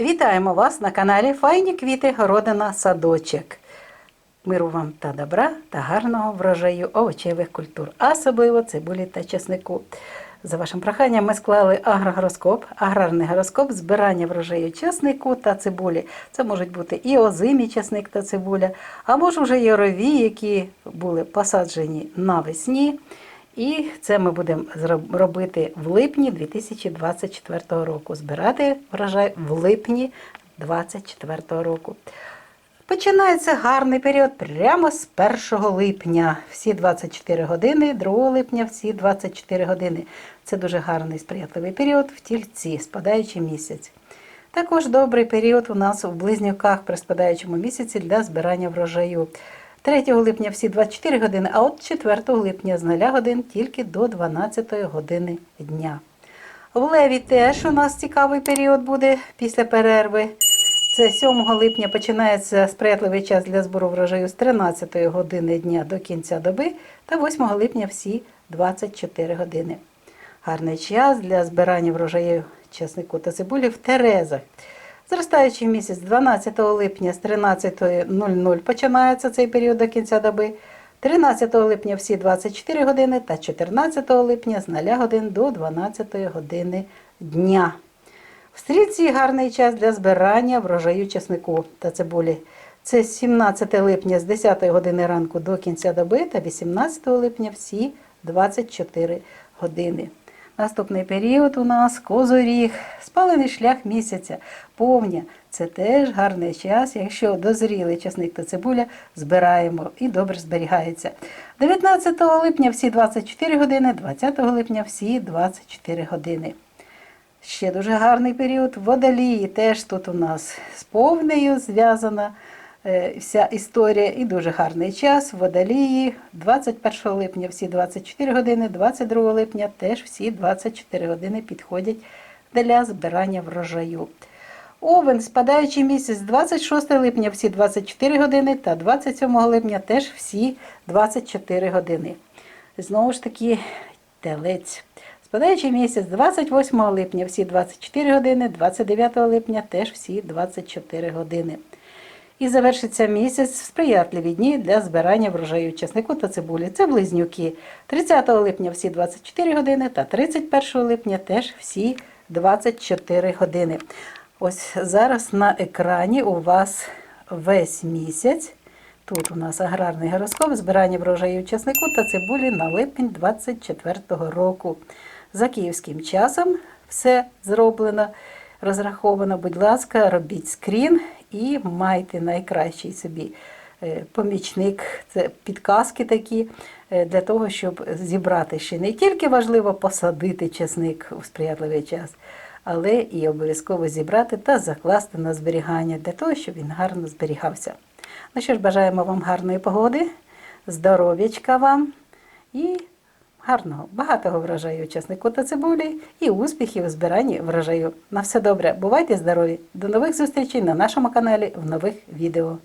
Вітаємо вас на каналі Файні квіти Городина Садочок. Миру вам та добра та гарного врожаю овочевих культур, особливо цибулі та чеснику. За вашим проханням ми склали агрогороскоп, аграрний гороскоп збирання врожаю чеснику та цибулі. Це можуть бути і озимі чесник та цибуля, а може вже ярові, які були посаджені навесні. І це ми будемо робити в липні 2024 року. Збирати врожай в липні 2024 року. Починається гарний період прямо з 1 липня. Всі 24 години, 2 липня всі 24 години. Це дуже гарний сприятливий період в тільці, спадаючий місяць. Також добрий період у нас у близнюках при спадаючому місяці для збирання врожаю. 3 липня всі 24 години, а от 4 липня з 0 годин тільки до 12 години дня. В Леві теж у нас цікавий період буде після перерви. Це 7 липня починається сприятливий час для збору врожаю з 13 години дня до кінця доби та 8 липня всі 24 години. Гарний час для збирання врожаю часнику та цибулі в Терезах. Зростаючий місяць 12 липня з 13.00 починається цей період до кінця доби. 13 липня всі 24 години та 14 липня з 0 годин до 12 години дня. В стрільці гарний час для збирання врожаю чеснику та цибулі. Це 17 липня з 10 години ранку до кінця доби та 18 липня всі 24 години. Наступний період у нас козоріг, спалений шлях місяця, повня. Це теж гарний час, якщо дозрілий часник та цибуля збираємо і добре зберігається. 19 липня всі 24 години, 20 липня всі 24 години. Ще дуже гарний період. Водолії теж тут у нас з повнею зв'язана вся історія і дуже гарний час. Водолії 21 липня всі 24 години, 22 липня теж всі 24 години підходять для збирання врожаю. Овен, спадаючий місяць 26 липня всі 24 години та 27 липня теж всі 24 години. Знову ж таки, телець. Спадаючий місяць 28 липня всі 24 години, 29 липня теж всі 24 години. І завершиться місяць в сприятливі дні для збирання врожаю часнику та цибулі. Це близнюки. 30 липня всі 24 години та 31 липня теж всі 24 години. Ось зараз на екрані у вас весь місяць. Тут у нас аграрний гороскоп, збирання врожаю часнику та цибулі на липень 24 року. За київським часом все зроблено, розраховано. Будь ласка, робіть скрін і майте найкращий собі е, помічник. Це підказки такі е, для того, щоб зібрати ще не тільки важливо посадити часник у сприятливий час, але і обов'язково зібрати та закласти на зберігання для того, щоб він гарно зберігався. Ну що ж, бажаємо вам гарної погоди, здоров'ячка вам і гарного, багатого врожаю учаснику та цибулі і успіхів у збиранні врожаю. На все добре, бувайте здорові! До нових зустрічей на нашому каналі в нових відео.